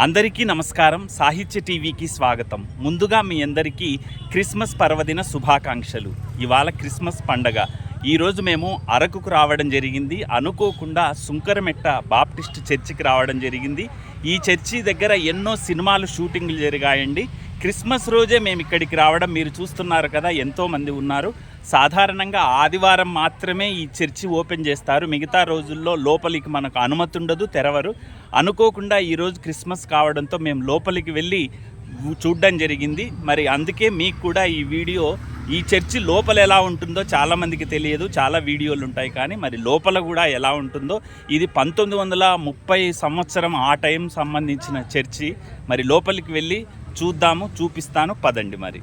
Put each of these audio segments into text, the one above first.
అందరికీ నమస్కారం. సాహిత్య టీవీకి స్వాగతం. ముందుగా మీ అందరికీ క్రిస్మస్ పర్వదిన శుభాకాంక్షలు. ఇవాళ క్రిస్మస్ పండగ. ఈరోజు మేము అరకుకు రావడం జరిగింది. అనుకోకుండా సుంకరమెట్ట బాప్టిస్ట్ చర్చికి రావడం జరిగింది. ఈ చర్చి దగ్గర ఎన్నో సినిమాలు షూటింగ్లు జరిగాయండి. క్రిస్మస్ రోజే మేము ఇక్కడికి రావడం మీరు చూస్తున్నారు కదా ఎంతోమంది ఉన్నారు. సాధారణంగా ఆదివారం మాత్రమే ఈ చర్చి ఓపెన్ చేస్తారు. మిగతా రోజుల్లో లోపలికి మనకు అనుమతి ఉండదు తెరవరు. అనుకోకుండా ఈరోజు క్రిస్మస్ కావడంతో మేము లోపలికి వెళ్ళి చూడడం జరిగింది. మరి అందుకే మీకు కూడా ఈ వీడియో ఈ చర్చి లోపల ఎలా ఉంటుందో చాలామందికి తెలియదు. చాలా వీడియోలు ఉంటాయి కానీ మరి లోపల కూడా ఎలా ఉంటుందో. ఇది పంతొమ్మిది వందల ముప్పై సంవత్సరం ఆ టైం సంబంధించిన చర్చి. మరి లోపలికి వెళ్ళి చూద్దాము చూపిస్తాను. పదండి మరి.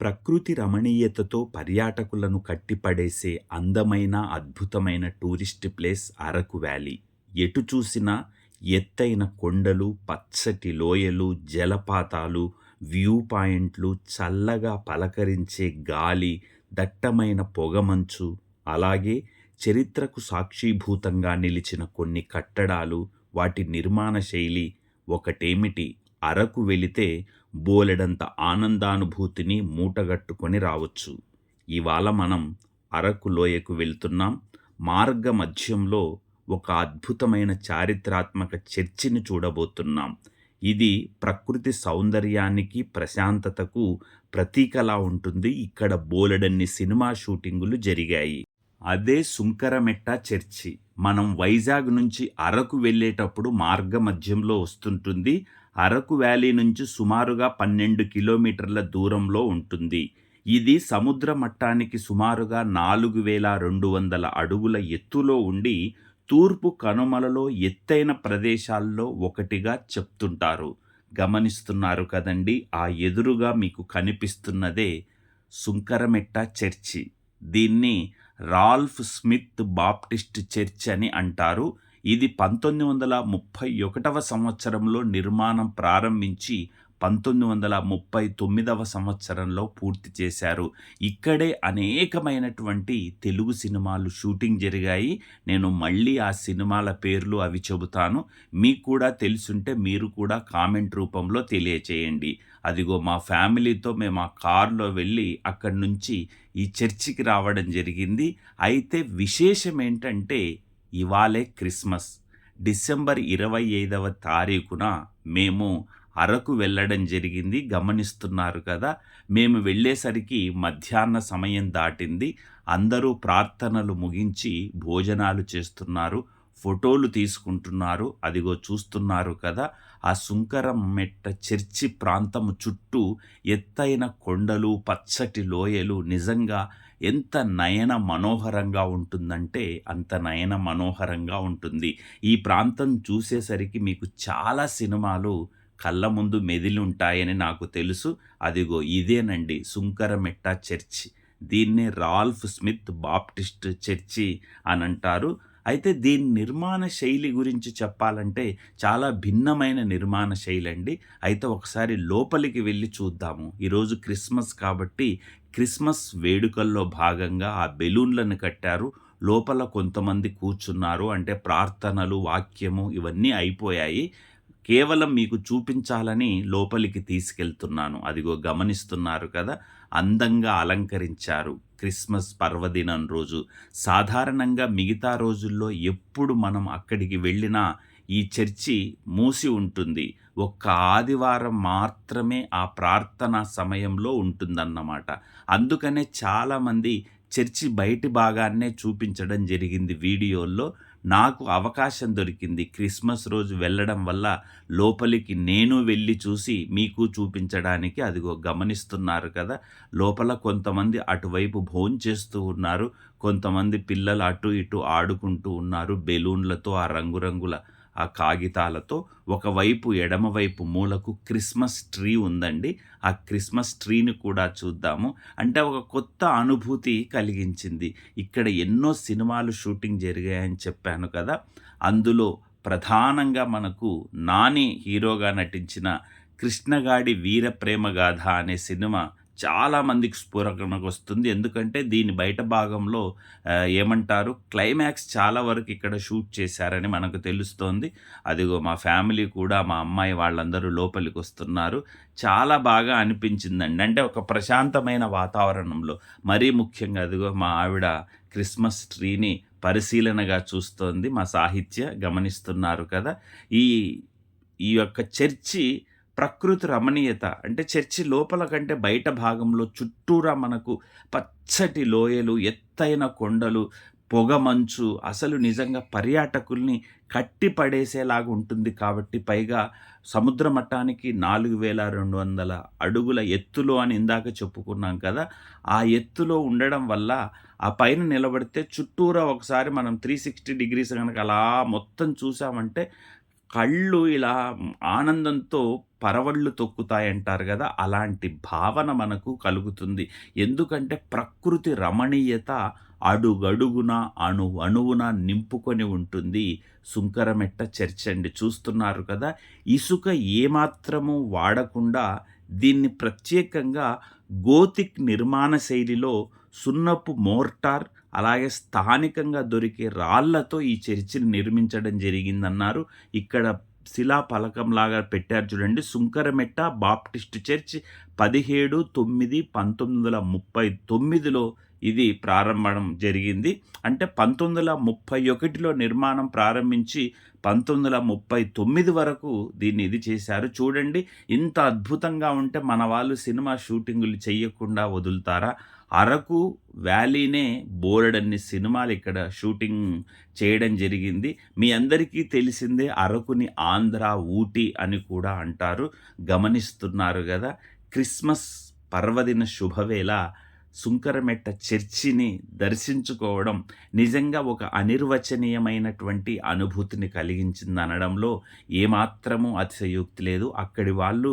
ప్రకృతి రమణీయతతో పర్యాటకులను కట్టిపడేసే అందమైన అద్భుతమైన టూరిస్ట్ ప్లేస్ అరకు వ్యాలీ. ఎటు చూసినా ఎత్తైన కొండలు పచ్చటి లోయలు జలపాతాలు వ్యూ పాయింట్లు చల్లగా పలకరించే గాలి దట్టమైన పొగమంచు అలాగే చరిత్రకు సాక్షీభూతంగా నిలిచిన కొన్ని కట్టడాలు వాటి నిర్మాణ శైలి ఒకటేమిటి? అరకు వెళితే బోలెడంత ఆనందానుభూతిని మూటగట్టుకొని రావచ్చు. ఇవాళ మనం అరకు లోయకు వెళ్తున్నాం. మార్గ మధ్యంలో ఒక అద్భుతమైన చారిత్రాత్మక చర్చిని చూడబోతున్నాం. ఇది ప్రకృతి సౌందర్యానికి ప్రశాంతతకు ప్రతీకలా ఉంటుంది. ఇక్కడ బోలెడన్ని సినిమా షూటింగులు జరిగాయి. అదే సుంకరమెట్ట చర్చి. మనం వైజాగ్ నుంచి అరకు వెళ్ళేటప్పుడు మార్గ మధ్యంలో వస్తుంటుంది. అరకు వ్యాలీ నుంచి సుమారుగా పన్నెండు కిలోమీటర్ల దూరంలో ఉంటుంది. ఇది సముద్ర మట్టానికి సుమారుగా నాలుగు వేల రెండు వందల అడుగుల ఎత్తులో ఉండి తూర్పు కనుమలలో ఎత్తైన ప్రదేశాల్లో ఒకటిగా చెప్తుంటారు. గమనిస్తున్నారు కదండి ఆ ఎదురుగా మీకు కనిపిస్తున్నదే సుంకరమెట్ట చర్చి. దీన్ని రాల్ఫ్ స్మిత్ బాప్టిస్ట్ చర్చ్ అని అంటారు. ఇది పంతొమ్మిది వందల ముప్పై ఒకటవ సంవత్సరంలో నిర్మాణం ప్రారంభించి పంతొమ్మిది వందల ముప్పై తొమ్మిదవ సంవత్సరంలో పూర్తి చేశారు. ఇక్కడే అనేకమైనటువంటి తెలుగు సినిమాలు షూటింగ్ జరిగాయి. నేను మళ్ళీ ఆ సినిమాల పేర్లు అవి చెబుతాను. మీకు కూడా తెలుసుంటే మీరు కూడా కామెంట్ రూపంలో తెలియచేయండి. అదిగో మా ఫ్యామిలీతో మేము ఆ కారులో వెళ్ళి అక్కడి నుంచి ఈ చర్చికి రావడం జరిగింది. అయితే విశేషం ఏంటంటే ఇవాళే క్రిస్మస్. డిసెంబర్ ఇరవై ఐదవ తారీఖున మేము అరకు వెళ్ళడం జరిగింది. గమనిస్తున్నారు కదా! మేము వెళ్ళేసరికి మధ్యాహ్న సమయం దాటింది. అందరూ ప్రార్థనలు ముగించి భోజనాలు చేస్తున్నారు. ఫోటోలు తీసుకుంటున్నారు. అదిగో చూస్తున్నారు కదా! ఆ సుంకరం మెట్ట చర్చి ప్రాంతము చుట్టూ ఎత్తైన కొండలు పచ్చటి లోయలు నిజంగా ఎంత నయన మనోహరంగా ఉంటుందంటే అంత నయన మనోహరంగా ఉంటుంది. ఈ ప్రాంతం చూసేసరికి మీకు చాలా సినిమాలు కళ్ళ ముందు మెదిలి ఉంటాయని నాకు తెలుసు. అదిగో ఇదేనండి సుంకరమెట్ట చర్చి. దీన్నే రాల్ఫ్ స్మిత్ బాప్టిస్ట్ చర్చి అని అంటారు అయితే దీని నిర్మాణ శైలి గురించి చెప్పాలంటే చాలా భిన్నమైన నిర్మాణ శైలి అండి అయితే ఒకసారి లోపలికి వెళ్ళి చూద్దాము. ఈరోజు క్రిస్మస్ కాబట్టి క్రిస్మస్ వేడుకల్లో భాగంగా ఆ బెలూన్లను కట్టారు. లోపల కొంతమంది కూర్చున్నారు. అంటే ప్రార్థనలు వాక్యము ఇవన్నీ అయిపోయాయి. కేవలం మీకు చూపించాలని లోపలికి తీసుకెళ్తున్నాను. అదిగో గమనిస్తున్నారు కదా అందంగా అలంకరించారు క్రిస్మస్ పర్వదినం రోజు. సాధారణంగా మిగతా రోజుల్లో ఎప్పుడు మనం అక్కడికి వెళ్ళినా ఈ చర్చి మూసి ఉంటుంది. ఒక్క ఆదివారం మాత్రమే ఆ ప్రార్థన సమయంలో ఉంటుందన్నమాట. అందుకనే చాలామంది చర్చి బయటి భాగాన్నే చూపించడం జరిగింది వీడియోల్లో. నాకు అవకాశం దొరికింది క్రిస్మస్ రోజు వెళ్ళడం వల్ల లోపలికి నేను వెళ్ళి చూసి మీకు చూపించడానికి అదిగో గమనిస్తున్నారు కదా. లోపల కొంతమంది అటువైపు భోంచేస్తూ ఉన్నారు. కొంతమంది పిల్లలు అటు ఇటు ఆడుకుంటూ ఉన్నారు. బెలూన్లతో ఆ రంగురంగుల ఆ కాగితాలతో ఒకవైపు ఎడమవైపు మూలకు క్రిస్మస్ ట్రీ ఉందండి. ఆ క్రిస్మస్ ట్రీని కూడా చూద్దాము. అంటే ఒక కొత్త అనుభూతి కలిగించింది. ఇక్కడ ఎన్నో సినిమాలు షూటింగ్ జరిగాయని చెప్పాను కదా. అందులో ప్రధానంగా మనకు నాని హీరోగా నటించిన కృష్ణగాడి వీర ప్రేమ గాథ అనే సినిమా చాలా మందికి స్ఫురణకు వస్తుంది. ఎందుకంటే దీని బయట భాగంలో ఏమంటారు? క్లైమాక్స్ చాలా వరకు ఇక్కడ షూట్ చేశారని మనకు తెలుస్తోంది. అదిగో మా ఫ్యామిలీ కూడా మా అమ్మాయి వాళ్ళందరూ లోపలికి వస్తున్నారు. చాలా బాగా అనిపించిందండి. అంటే ఒక ప్రశాంతమైన వాతావరణంలో. మరీ ముఖ్యంగా అదిగో మా ఆవిడ క్రిస్మస్ ట్రీని పరిశీలనగా చూస్తోంది. మా సాహిత్య గమనిస్తున్నారు కదా. ఈ ఈ యొక్క చర్చి ప్రకృతి రమణీయత అంటే చర్చి లోపల కంటే బయట భాగంలో చుట్టూరా మనకు పచ్చటి లోయలు ఎత్తైన కొండలు పొగమంచు అసలు నిజంగా పర్యాటకుల్ని కట్టి పడేసేలాగా ఉంటుంది కాబట్టి పైగా సముద్ర మట్టానికి నాలుగు వేల రెండు వందల అడుగుల ఎత్తులో అని ఇందాక చెప్పుకున్నాం కదా ఆ ఎత్తులో ఉండడం వల్ల ఆ పైన నిలబడితే చుట్టూరా ఒకసారి మనం త్రీ సిక్స్టీ డిగ్రీస్ కనుక అలా మొత్తం చూసామంటే కళ్ళు ఇలా ఆనందంతో పరవళ్ళు తొక్కుతాయంటారు కదా అలాంటి భావన మనకు కలుగుతుంది. ఎందుకంటే ప్రకృతి రమణీయత అడుగడుగున అణు అణువున నింపుకొని ఉంటుంది. సుంకరమెట్ట చర్చండి అండి చూస్తున్నారు కదా. ఇసుక ఏమాత్రము వాడకుండా దీన్ని ప్రత్యేకంగా గోతిక్ నిర్మాణ శైలిలో సున్నపు మోర్టార్ అలాగే స్థానికంగా దొరికే రాళ్ళతో ఈ చర్చిని నిర్మించడం జరిగిందన్నారు. ఇక్కడ శిలా పలకంలాగా పెట్టారు చూడండి. సుంకరమెట్ట బాప్టిస్ట్ చర్చ్ పదిహేడు తొమ్మిది పంతొమ్మిది వందల ముప్పై తొమ్మిదిలో ఇది ప్రారంభం జరిగింది. అంటే పంతొమ్మిది వందల ముప్పై ఒకటిలో నిర్మాణం ప్రారంభించి పంతొమ్మిది వందల ముప్పై తొమ్మిది వరకు దీన్ని ఇది చేశారు. చూడండి ఇంత అద్భుతంగా ఉంటే మన వాళ్ళు సినిమా షూటింగులు చేయకుండా వదులుతారా? అరకు వ్యాలీనే బోలెడన్ని సినిమాలు ఇక్కడ షూటింగ్ చేయడం జరిగింది. మీ అందరికీ తెలిసిందే అరకుని ఆంధ్ర ఊటీ అని కూడా అంటారు. గమనిస్తున్నారు కదా. క్రిస్మస్ పర్వదిన శుభవేళ సుంకరమెట్ట చర్చిని దర్శించుకోవడం నిజంగా ఒక అనిర్వచనీయమైనటువంటి అనుభూతిని కలిగించింది అనడంలో ఏమాత్రమూ అతిశయోక్తి లేదు. అక్కడి వాళ్ళు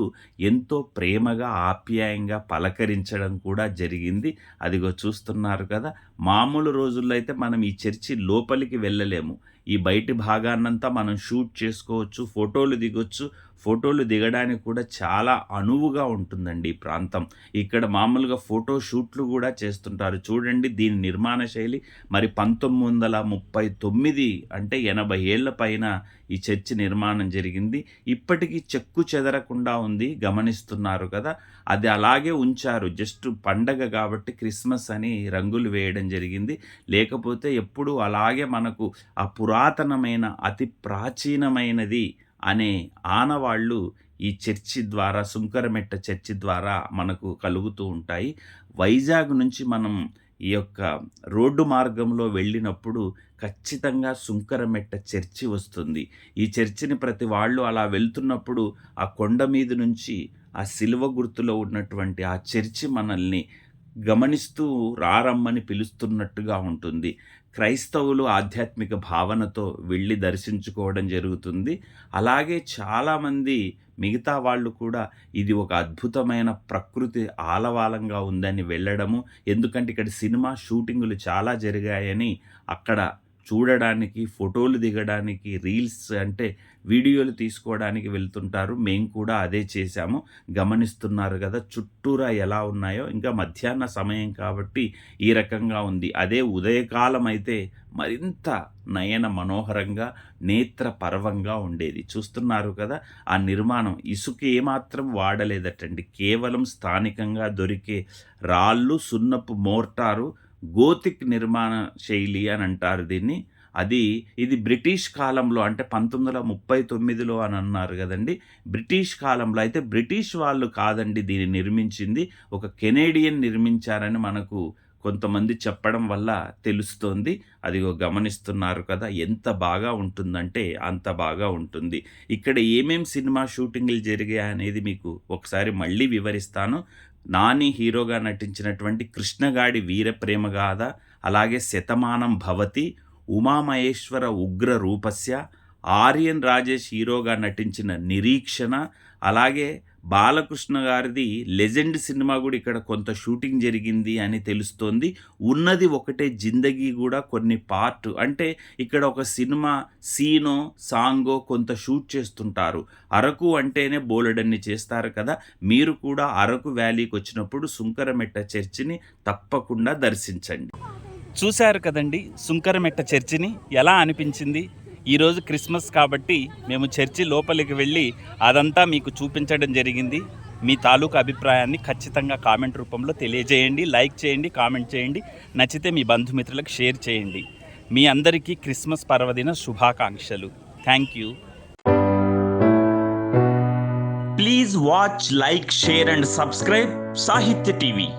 ఎంతో ప్రేమగా ఆప్యాయంగా పలకరించడం కూడా జరిగింది. అదిగో చూస్తున్నారు కదా మామూలు రోజుల్లో అయితే మనం ఈ చర్చి లోపలికి వెళ్ళలేము. ఈ బయటి భాగాన్నంతా మనం షూట్ చేసుకోవచ్చు ఫోటోలు దిగొచ్చు ఫోటోలు దిగడానికి కూడా చాలా అనువుగా ఉంటుందండి ఈ ప్రాంతం. ఇక్కడ మామూలుగా ఫోటో షూట్లు కూడా చేస్తుంటారు. చూడండి దీని నిర్మాణ శైలి. మరి పంతొమ్మిది వందల ముప్పై తొమ్మిది అంటే ఎనభై ఏళ్ళ పైన ఈ చర్చి నిర్మాణం జరిగింది. ఇప్పటికీ చెక్కు చెదరకుండా ఉంది గమనిస్తున్నారు కదా. అది అలాగే ఉంచారు. జస్ట్ పండగ కాబట్టి క్రిస్మస్ అని రంగులు వేయడం జరిగింది. లేకపోతే ఎప్పుడు అలాగే మనకు ఆ పురాతనమైన అతి ప్రాచీనమైనది అనే ఆనవాళ్ళు ఈ చర్చి ద్వారా సుంకరమెట్ట చర్చి ద్వారా మనకు కలుగుతూ ఉంటాయి. వైజాగ్ నుంచి మనం ఈ యొక్క రోడ్డు మార్గంలో వెళ్ళినప్పుడు ఖచ్చితంగా సుంకరమెట్ట చర్చి వస్తుంది. ఈ చర్చిని ప్రతి వాళ్ళు అలా వెళ్తున్నప్పుడు ఆ కొండ మీద నుంచి ఆ సిలువ గుర్తులో ఉన్నటువంటి ఆ చర్చి మనల్ని గమనిస్తూ రారమ్మని పిలుస్తున్నట్టుగా ఉంటుంది. క్రైస్తవులు ఆధ్యాత్మిక భావనతో వెళ్ళి దర్శించుకోవడం జరుగుతుంది. అలాగే చాలామంది మిగతా వాళ్ళు కూడా ఇది ఒక అద్భుతమైన ప్రకృతి ఆలవాలంగా ఉందని వెళ్ళడము ఎందుకంటే ఇక్కడ సినిమా షూటింగులు చాలా జరిగాయని అక్కడ చూడడానికి ఫోటోలు దిగడానికి రీల్స్ అంటే వీడియోలు తీసుకోవడానికి వెళ్తుంటారు. మేము కూడా అదే చేశాము. గమనిస్తున్నారు కదా చుట్టూరా ఎలా ఉన్నాయో. ఇంకా మధ్యాహ్న సమయం కాబట్టి ఈ రకంగా ఉంది. అదే ఉదయకాలం అయితే మరింత నయన మనోహరంగా నేత్ర పర్వంగా ఉండేది. చూస్తున్నారు కదా ఆ నిర్మాణం. ఇసుక ఏమాత్రం వాడలేదటండి. కేవలం స్థానికంగా దొరికే రాళ్ళు సున్నపు మోర్టారు గోతిక్ నిర్మాణ శైలి అని అంటారు దీన్ని. అది ఇది బ్రిటిష్ కాలంలో అంటే పంతొమ్మిది వందల ముప్పై తొమ్మిదిలో అని అన్నారు కదండి. బ్రిటిష్ కాలంలో అయితే బ్రిటిష్ వాళ్ళు కాదండి దీన్ని నిర్మించింది. ఒక కెనేడియన్ నిర్మించారని మనకు కొంతమంది చెప్పడం వల్ల తెలుస్తోంది. అదిగో గమనిస్తున్నారు కదా ఎంత బాగా ఉంటుందంటే అంత బాగా ఉంటుంది. ఇక్కడ ఏమేం సినిమా షూటింగ్లు జరిగాయి అనేది మీకు ఒకసారి మళ్ళీ వివరిస్తాను. నాని హీరోగా నటించినటువంటి కృష్ణగాడి వీరప్రేమగాథ అలాగే శతమానం భవతి ఉమామహేశ్వర ఉగ్ర రూపస్య ఆర్యన్ రాజేష్ హీరోగా నటించిన నిరీక్షణ అలాగే బాలకృష్ణ గారిది లెజెండ్ సినిమా కూడా ఇక్కడ కొంత షూటింగ్ జరిగింది అని తెలుస్తోంది. ఉన్నది ఒకటే జిందగీ కూడా కొన్ని పార్ట్. అంటే ఇక్కడ ఒక సినిమా సీనో సాంగో కొంత షూట్ చేస్తుంటారు. అరకు అంటేనే బోలెడన్ని చేస్తారు కదా. మీరు కూడా అరకు వ్యాలీకి వచ్చినప్పుడు సుంకరమెట్ట చర్చిని తప్పకుండా దర్శించండి. చూశారు కదండి సుంకరమెట్ట చర్చిని ఎలా అనిపించింది? ఈరోజు క్రిస్మస్ కాబట్టి మేము చర్చి లోపలికి వెళ్ళి అదంతా మీకు చూపించడం జరిగింది. మీ తాలూకు అభిప్రాయాన్ని ఖచ్చితంగా కామెంట్ రూపంలో తెలియజేయండి లైక్ చేయండి కామెంట్ చేయండి నచ్చితే మీ బంధుమిత్రులకు షేర్ చేయండి. మీ అందరికీ క్రిస్మస్ పర్వదిన శుభాకాంక్షలు. Thank you. Please watch like share and subscribe Sahitya TV